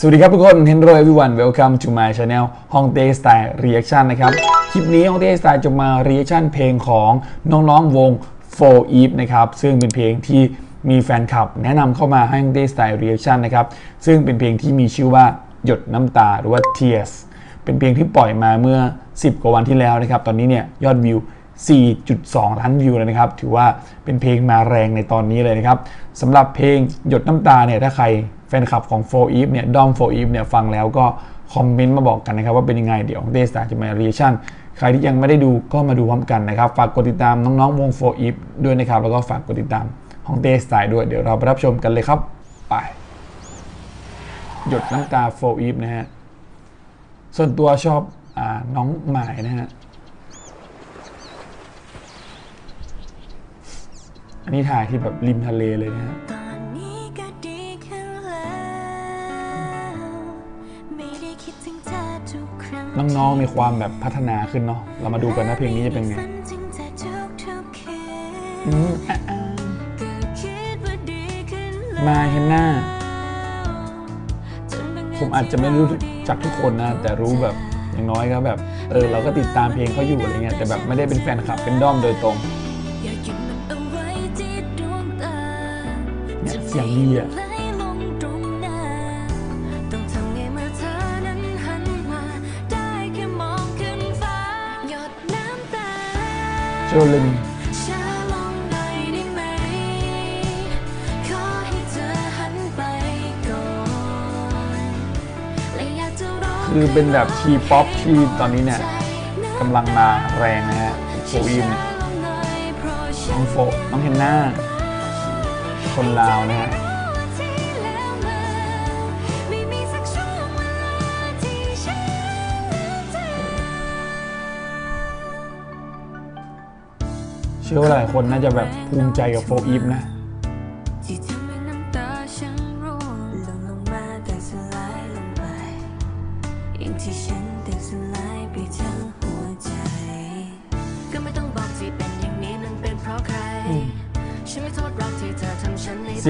สวัสดีครับทุกคน Hello everyone welcome to my channel ห้องเต้สไตล์ reaction นะครับ คลิปนี้ห้องเต้สไตล์จะมา reaction เพลงของน้องๆวง4 Eve นะครับ ซึ่งเป็นเพลงที่มีแฟนคลับ แนะนำเข้ามาให้ห้องเต้สไตล์ reaction นะครับ ซึ่งเป็นเพลงที่มีชื่อว่าหยดน้ำตาหรือว่า tears เป็นเพลงที่ปล่อยมาเมื่อ 10 กว่าวันที่แล้วนะครับ ตอนนี้เนี่ยยอดวิว 4.2 ล้านวิวเลยนะครับ ถือว่าเป็นเพลงมาแรงในตอนนี้เลยนะครับสำหรับเพลงหยดน้ำตาเนี่ยถ้าใครแฟนคลับของ4 Eve เนี่ยดอม4 Eve เนี่ยฟังแล้วก็คอมเมนต์มาบอกกันนะครับ ว่าเป็นยังไงเดี๋ยวเดสตาจะมาเรียชั่นใครที่ยังไม่ได้ดูก็มาดูพร้อมกันนะครับ ฝากกดติดตามน้องๆวง4 Eve ด้วยนะครับ แล้วก็ฝากกดติดตามห้องเดสตาด้วยเดี๋ยวเราไปรับชมกันเลยครับไปหยดน้ำตา4 Eve นะฮะส่วนตัวชอบอน้องหมายนะฮะ อันนี้ถ่ายที่แบบริมทะเลเลยนะฮะตอนนี้ก็ดีขึ้นแล้วไม่ได้คิดถึงเธอทุกครั้งน้องๆมีความแบบพัฒนาขึ้นเนาะ เรามาดูกันนะเพลงนี้จะเป็นไงฝันถึงเธอทุกๆคือืนมอะอะก็คิดว่าดีขึ้นแล้วมาเห็นหน้าจนบางเญผมอาจจะไม่รู้จักทุกคนนะ แต่รู้แบบอย่างน้อยก็แบบ เออ เราก็ติดตามเพลงเขาอยู่อะไรเงี้ยแต่แบบไม่ได้เป็นแฟนคลับเป็นด้อมโดยตรง เนี่ยเสียงดีอะไหลลงตรงหน้าต้องทำไงเมื่อเธอนั้นหันมาได้แค่มองขึ้นฟ้าหยดน้ำตาโจลินช้าลงหน่อยได้ไหมขอให้เธอหันไปก่อนและอยากจะร้องคือเป็นแบบทีป๊อปที่ตอนนี้เนี่ยกำลังมาแรงนะฮะโฟอีมเนี่ยน้องโฟน้องเฮนน่า คนลาวนะฮะเชื่อว่าหลายคนน่าจะแบบภูมิใจกับโฟอีฟนะที่ทำให้น้ำตาฉันร่วงลงลงมาแต่ส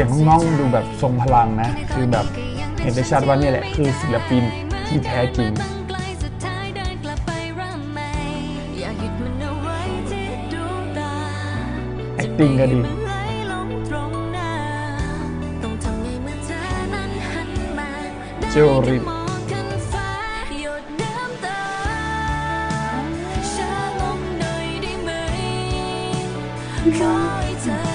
สียงน้องๆดูแบบทรงพลังนะ คือแบบเห็นได้ชัดว่านี่แหละคือศิลปินที่แท้จริงตั้ไกลสุดท้ายเดินกลับไปเริ่มใหม่อยากหยุดมันเอาไว้ที่ดวงตา acting ก็ดีจะไม่ให้มันไหล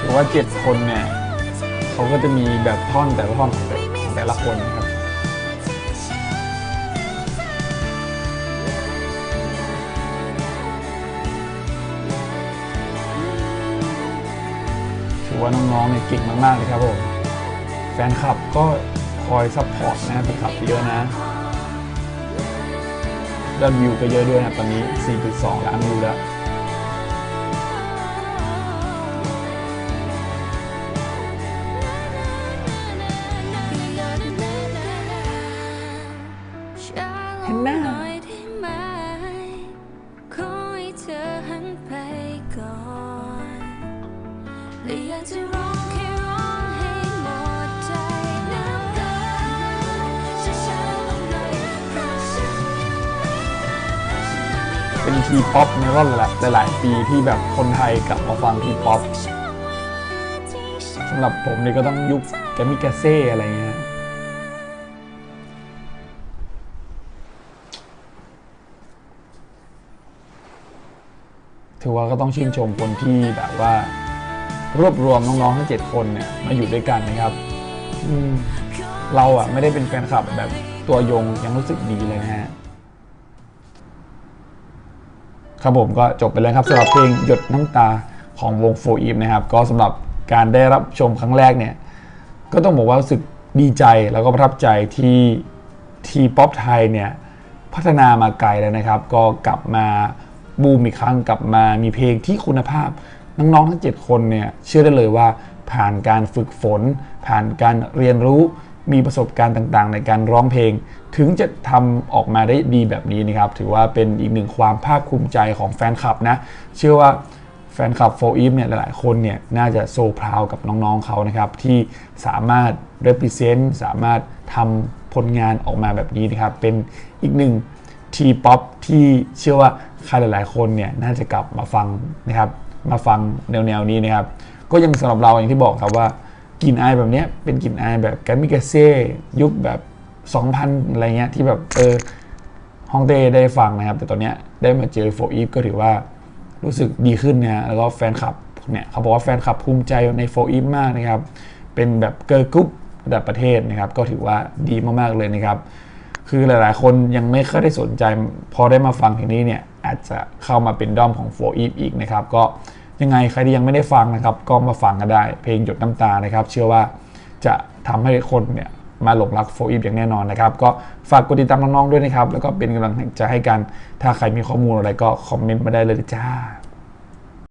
ถือว่าเจ็ดคนเนี่ยเขาก็จะมีแบบท่อนแต่ละท่อนของแต่ละคนนะครับถือว่าน้องๆเนี่ยเก่งมากๆเลยครับผมแฟนคลับก็คอยซัพพอร์ตนะแฟนคลับเยอะนะ ยอดวิวก็เยอะด้วยนะตอนนี้ 4.2 ล้านวิวแล้วเห็นหน้าได้ไหมขอให้เธอหันไปก่อนและอยากจะร้อ เป็นทีป๊อปในรอบหลายๆปีที่แบบคนไทยกลับมาฟังทีป๊อปช่วงเวลาที่ฉันสำหรับผมเนี่ยก็ต้องยุคแกมมิกาเซ่อะไรเงี้ยถือว่าก็ต้องชื่นชมคนที่แบบว่า รวบรวมน้องๆทั้งเจ็ดคนเนี่ยมาอยู่ด้วยกันนะครับอืมเราอะไม่ได้เป็นแฟนคลับแบบตัวยงยังรู้สึกดีเลยนะฮะ ครับผมก็จบไปแล้วครับสำหรับเพลงหยดน้ำตาของวงโฟอีฟนะครับก็สำหรับการได้รับชมครั้งแรกเนี่ยก็ต้องบอกว่ารู้สึกดีใจแล้วก็ประทับใจที่ทีป๊อปไทยเนี่ยพัฒนามาไกลแล้วนะครับ ก็กลับมาบูมอีกครั้งกลับมามีเพลงที่คุณภาพ น้องๆทั้ง 7 คนเนี่ยเชื่อได้เลยว่าผ่านการฝึกฝน ผ่านการเรียนรู้ มีประสบการณ์ต่างๆ ในการร้องเพลง ถึงจะทำออกมาได้ดีแบบนี้นะครับ ถือว่าเป็นอีกหนึ่งความภาคภูมิใจของแฟนคลับนะ เชื่อว่าแฟนคลับโฟอีฟเนี่ยหลายๆคนเนี่ยน่าจะโซพราวกับน้องๆเขานะครับ ที่สามารถ represent สามารถทำผลงานออกมาแบบนี้นะครับ เป็นอีกหนึ่งทีป๊อปที่เชื่อว่าใครหลายๆคนเนี่ยน่าจะกลับมาฟังนะครับ มาฟังแนวๆนี้นะครับ ก็ยังสำหรับเราอย่างที่บอกครับว่า กลิ่นอายแบบเนี้ยเป็นกลิ่นอายแบบแกรมมิกาเซ่ยุคแบบ 2000 อะไรเงี้ยที่แบบเออฮองเต้ได้ฟังนะครับ แต่ตอนเนี้ยได้มาเจอโฟอีฟก็ถือว่ารู้สึกดีขึ้นนะแล้วก็แฟนคลับเนี่ยเขาบอกว่าแฟนคลับภูมิใจในโฟอีฟมากนะครับ เป็นแบบเกิร์ลกรุ๊ประดับประเทศนะครับ ก็ถือว่าดีมาก ๆ เลยนะครับ คือหลายๆ คนยังไม่เคยได้สนใจ พอได้มาฟังเพลงนี้เนี่ย อาจจะเข้ามาเป็นด้อมของ4 Eve อีกนะครับ ก็ ยังไงใครที่ยังไม่ได้ฟังนะครับ ก็มาฟังกันได้ เพลงหยดน้ำตานะครับ เชื่อว่าจะทำให้คนเนี่ยมาหลงรักโฟอีฟอย่างแน่นอนนะครับ ก็ฝากกดติดตามน้องๆด้วยนะครับ แล้วก็เป็นกำลังใจให้กัน ถ้าใครมีข้อมูลอะไรก็คอมเมนต์มาได้เลยจ้า